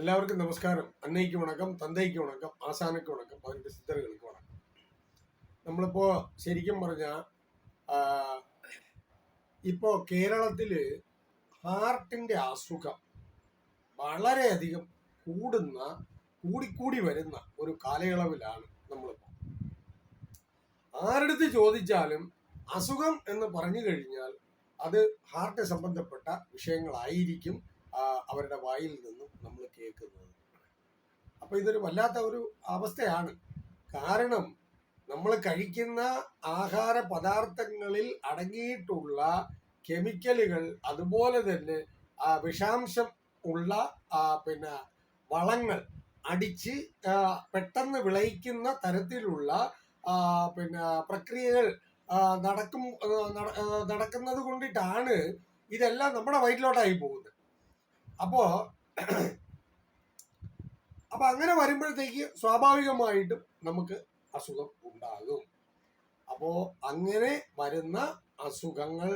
എല്ലാവർക്കും നമസ്കാരം. അന്നയ്ക്ക് വണക്കം തന്തയ്ക്ക് വണക്കം ആസാനയ്ക്ക് വണക്കം അതിന്റെ സിദ്ധറുകൾക്ക് വണക്കം. നമ്മളിപ്പോ ശരിക്കും പറഞ്ഞ ഇപ്പോ കേരളത്തിൽ ഹാർട്ടിന്റെ അസുഖം വളരെയധികം കൂടുന്ന കൂടിക്കൂടി വരുന്ന ഒരു കാലയളവിലാണ് നമ്മളിപ്പോ. ആരെടുത്ത് ചോദിച്ചാലും അസുഖം എന്ന് പറഞ്ഞു കഴിഞ്ഞാൽ അത് ഹാർട്ട് സംബന്ധപ്പെട്ട വിഷയങ്ങളായിരിക്കും. അവരുടെ വായിൽ നിന്നും നമ്മൾ കേൾക്കുന്നത്. അപ്പൊ ഇതൊരു വല്ലാത്ത ഒരു അവസ്ഥയാണ്. കാരണം നമ്മൾ കഴിക്കുന്ന ആഹാര പദാർത്ഥങ്ങളിൽ അടങ്ങിയിട്ടുള്ള കെമിക്കലുകൾ അതുപോലെ തന്നെ വിഷാംശം ഉള്ള പിന്നെ വളങ്ങൾ അടിച്ച് പെട്ടെന്ന് വിളയിക്കുന്ന തരത്തിലുള്ള പിന്നെ പ്രക്രിയകൾ നടക്കും നടക്കുന്നത് കൊണ്ടിട്ടാണ് ഇതെല്ലാം നമ്മുടെ വയറ്റിലോട്ടായി പോകുന്നത്. അപ്പോ അപ്പൊ അങ്ങനെ വരുമ്പോഴത്തേക്ക് സ്വാഭാവികമായിട്ടും നമുക്ക് അസുഖം ഉണ്ടാകും. അപ്പോ അങ്ങനെ വരുന്ന അസുഖങ്ങൾ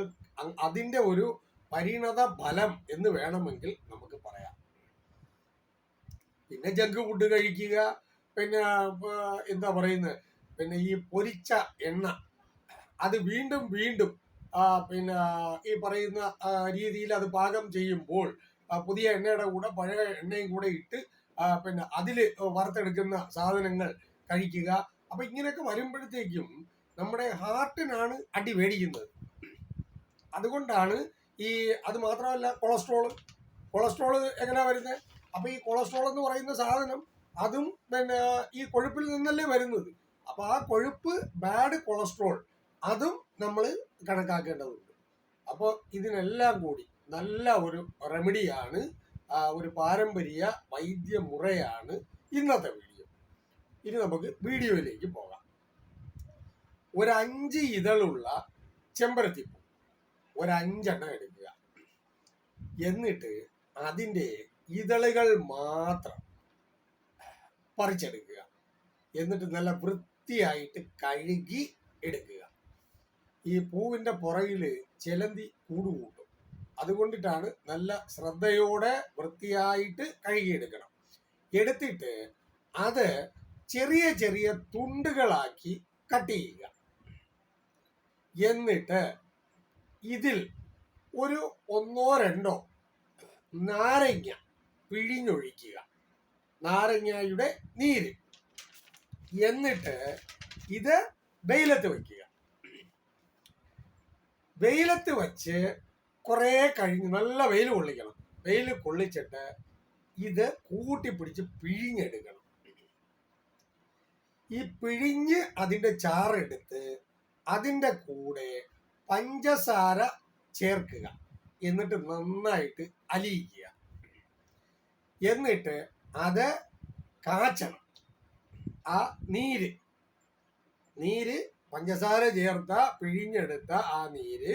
അതിന്റെ ഒരു പരിണത ഫലം എന്ന് വേണമെങ്കിൽ നമുക്ക് പറയാം. പിന്നെ ജഗ് ഫുഡ് കഴിക്കുക പിന്നെ എന്താ പറയുന്നത് പിന്നെ ഈ പൊരിച്ച എണ്ണ അത് വീണ്ടും വീണ്ടും പിന്നെ ഈ പറയുന്ന രീതിയിൽ അത് പാകം ചെയ്യുമ്പോൾ പുതിയ എണ്ണയുടെ കൂടെ പഴയ എണ്ണയും കൂടെ ഇട്ട് പിന്നെ അതിൽ വറുത്തെടുക്കുന്ന സാധനങ്ങൾ കഴിക്കുക. അപ്പൊ ഇങ്ങനെയൊക്കെ വരുമ്പോഴത്തേക്കും നമ്മുടെ ഹാർട്ടിനാണ് അടി മേടിക്കുന്നത് അതുകൊണ്ടാണ് ഈ അത് മാത്രമല്ല കൊളസ്ട്രോൾ കൊളസ്ട്രോൾ എങ്ങനെയാ വരുന്നത് അപ്പൊ ഈ കൊളസ്ട്രോൾ എന്ന് പറയുന്ന സാധനം അതും പിന്നെ ഈ കൊഴുപ്പിൽ നിന്നല്ലേ വരുന്നത്. അപ്പൊ ആ കൊഴുപ്പ് ബാഡ് കൊളസ്ട്രോൾ അതും നമ്മൾ കണക്കാക്കേണ്ടതുണ്ട്. അപ്പോൾ ഇതിനെല്ലാം കൂടി നല്ല ഒരു റെമഡിയാണ് ഒരു പാരമ്പര്യ വൈദ്യമുറയാണ് ഇന്നത്തെ വീഡിയോ ഇനി നമുക്ക് വീഡിയോയിലേക്ക് പോകാം. ഒരു അഞ്ച് ഇതളുള്ള ചെമ്പരത്തിപ്പൂ ഒരു അഞ്ചെണ്ണം എടുക്കുക. എന്നിട്ട് അതിന്റെ ഇതളുകൾ മാത്രം പറിച്ചെടുക്കുക. എന്നിട്ട് നല്ല വൃത്തിയായിട്ട് കഴുകി എടുക്കുക. ഈ പൂവിന്റെ പുറകിൽ ചിലന്തി കൂടുകൂട്ടും? അതുകൊണ്ടിട്ടാണ് നല്ല ശ്രദ്ധയോടെ വൃത്തിയായിട്ട് കഴുകിയെടുക്കണം. എടുത്തിട്ട് അത് ചെറിയ ചെറിയ തുണ്ടുകളാക്കി കട്ട് ചെയ്യുക. എന്നിട്ട് ഇതിൽ ഒരു ഒന്നോ രണ്ടോ നാരങ്ങ പിഴിഞ്ഞൊഴിക്കുക. നാരങ്ങയുടെ നീര്. എന്നിട്ട് ഇത് വെയിലത്ത് വയ്ക്കുക. വെയിലത്ത് വെച്ച് കുറേ കഴിഞ്ഞ് നല്ല വെയിൽ കൊള്ളിക്കണം. വെയിൽ കൊള്ളിച്ചിട്ട് ഇത് കൂട്ടി പിടിച്ച് പിഴിഞ്ഞെടുക്കണം. ഈ പിഴിഞ്ഞ് അതിന്റെ ചാറെടുത്ത് അതിന്റെ കൂടെ പഞ്ചസാര ചേർക്കുക. എന്നിട്ട് നന്നായിട്ട് അലിയിക്കുക എന്നിട്ട് അത് കാച്ചണം. ആ നീര്. നീര് പഞ്ചസാര ചേർത്ത പിഴിഞ്ഞെടുത്ത ആ നീര്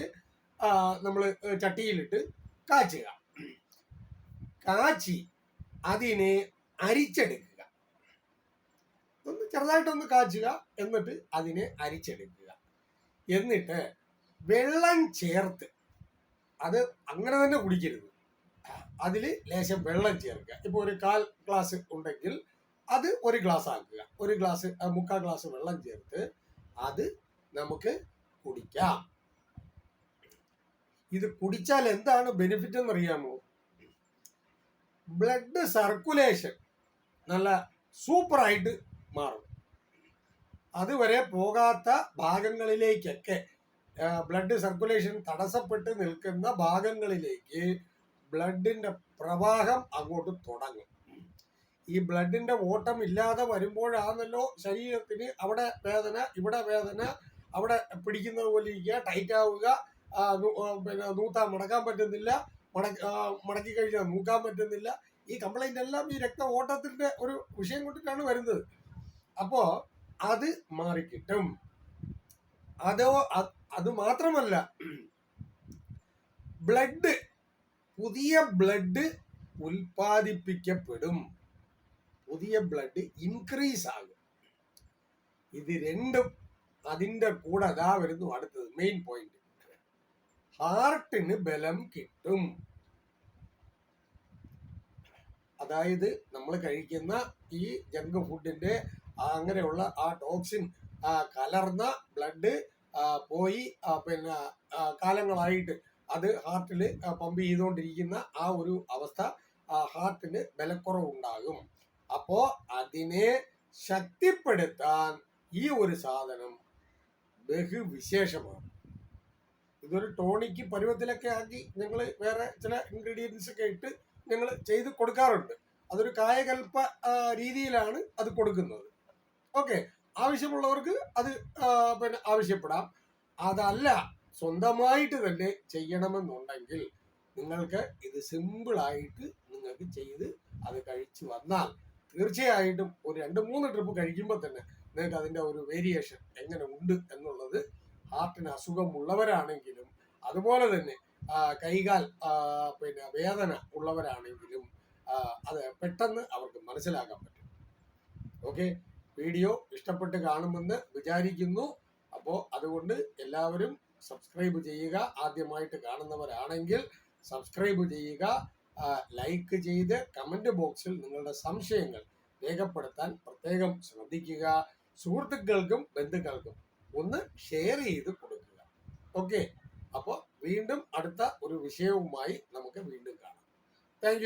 നമ്മൾ ചട്ടിയിലിട്ട് കാച്ചുക. കാച്ചി അതിനെ അരിച്ചെടുക്കുക. ഒന്ന് ചെറുതായിട്ടൊന്ന് കാച്ചുക എന്നിട്ട് അതിനെ അരിച്ചെടുക്കുക. എന്നിട്ട് വെള്ളം ചേർത്ത് അത് അങ്ങനെ തന്നെ കുടിക്കരുത്. അതിൽ ലേശം വെള്ളം ചേർക്കുക. ഇപ്പോൾ ഒരു കാൽ ഗ്ലാസ് ഉണ്ടെങ്കിൽ അത് ഒരു ഗ്ലാസ് ആക്കുക. ഒരു ഗ്ലാസ് മുക്കാൽ ഗ്ലാസ് വെള്ളം ചേർത്ത് അത് നമുക്ക് കുടിക്കാം. ഇത് കുടിച്ചാൽ എന്താണ് ബെനിഫിറ്റ് എന്ന് അറിയാമോ ബ്ലഡ് സർക്കുലേഷൻ നല്ല സൂപ്പർ ആയിട്ട് മാറും. അതുവരെ പോകാത്ത ഭാഗങ്ങളിലേക്കൊക്കെ ബ്ലഡ് സർക്കുലേഷൻ തടസ്സപ്പെട്ട് നിൽക്കുന്ന ഭാഗങ്ങളിലേക്ക് ബ്ലഡിന്റെ പ്രവാഹം അങ്ങോട്ട് തുടങ്ങും. ഈ ബ്ലഡിന്റെ ഓട്ടം ഇല്ലാതെ വരുമ്പോഴാണല്ലോ ശരീരത്തിന് അവിടെ വേദന ഇവിടെ വേദന അവിടെ പിടിക്കുന്നത് പോലെ ഇരിക്കുക ടൈറ്റ് ആവുക പിന്നെ നൂത്താൻ മടക്കാൻ പറ്റുന്നില്ല. മടക്കി മടക്കി കഴിഞ്ഞാൽ നൂക്കാൻ പറ്റുന്നില്ല. ഈ കംപ്ലൈന്റ് എല്ലാം ഈ രക്ത ഓട്ടത്തിന്റെ ഒരു വിഷയം കൊണ്ടിട്ടാണ് വരുന്നത്. അപ്പോ അത് മാറിക്കിട്ടും. അതോ അത് മാത്രമല്ല ബ്ലഡ് പുതിയ ബ്ലഡ് ഉൽപ്പാദിപ്പിക്കപ്പെടും. പുതിയ ബ്ലഡ് ഇൻക്രീസ് ആകും. ഇത് രണ്ടും അതിന്റെ കൂടെ അതാ വരുന്നു അടുത്തത്. മെയിൻ പോയിന്റ് ഹാർട്ടിന് ബലം കിട്ടും. അതായത് നമ്മൾ കഴിക്കുന്ന ഈ ജങ്ക് ഫുഡിന്റെ അങ്ങനെയുള്ള ആ ടോക്സിൻ കലർന്ന ബ്ലഡ് പോയി പിന്നെ കാലങ്ങളായിട്ട് അത് ഹാർട്ടിൽ പമ്പ് ചെയ്തുകൊണ്ടിരിക്കുന്ന ആ ഒരു അവസ്ഥ ഹാർട്ടിന് ബലക്കുറവുണ്ടാകും. അപ്പോ അതിനെ ശക്തിപ്പെടുത്താൻ ഈ ഒരു സാധനം ബഹുവിശേഷമാണ്. ഇതൊരു ടോണിക്ക് പരുവത്തിലൊക്കെ ആക്കി ഞങ്ങൾ വേറെ ചില ഇൻഗ്രീഡിയൻസ് ഒക്കെ ഇട്ട് ഞങ്ങൾ ചെയ്ത് കൊടുക്കാറുണ്ട്. അതൊരു കായകൽപ്പ രീതിയിലാണ് അത് കൊടുക്കുന്നത്. ഓക്കെ ആവശ്യമുള്ളവർക്ക് അത് പിന്നെ ആവശ്യപ്പെടാം. അതല്ല സ്വന്തമായിട്ട് തന്നെ ചെയ്യണമെന്നുണ്ടെങ്കിൽ നിങ്ങൾക്ക് ഇത് സിമ്പിളായിട്ട് നിങ്ങൾക്ക് ചെയ്ത് അത് കഴിച്ചു വന്നാൽ തീർച്ചയായിട്ടും ഒരു രണ്ട് മൂന്ന് ട്രിപ്പ് കഴിക്കുമ്പോൾ തന്നെ നിങ്ങൾക്ക് അതിന്റെ ഒരു വേരിയേഷൻ എങ്ങനെ ഉണ്ട് എന്നുള്ളത് ഹാർട്ടിന് അസുഖമുള്ളവരാണെങ്കിലും അതുപോലെ തന്നെ കൈകാൽ പിന്നെ വേദന ഉള്ളവരാണെങ്കിലും അത് പെട്ടെന്ന് അവർക്ക് മനസ്സിലാക്കാൻ പറ്റും. ഓക്കെ? വീഡിയോ ഇഷ്ടപ്പെട്ട് കാണുമെന്ന് വിചാരിക്കുന്നു. അപ്പോൾ അതുകൊണ്ട് എല്ലാവരും സബ്സ്ക്രൈബ് ചെയ്യുക. ആദ്യമായിട്ട് കാണുന്നവരാണെങ്കിൽ സബ്സ്ക്രൈബ് ചെയ്യുക. ലൈക്ക് ചെയ്ത് കമന്റ് ബോക്സിൽ നിങ്ങളുടെ സംശയങ്ങൾ രേഖപ്പെടുത്താൻ പ്രത്യേകം ശ്രദ്ധിക്കുക. സുഹൃത്തുക്കൾക്കും ബന്ധുക്കൾക്കും ഒന്ന് ഷെയർ ചെയ്ത് കൊടുക്കുക. ഓക്കെ അപ്പോൾ വീണ്ടും അടുത്ത ഒരു വിഷയവുമായി നമുക്ക് വീണ്ടും കാണാം. താങ്ക്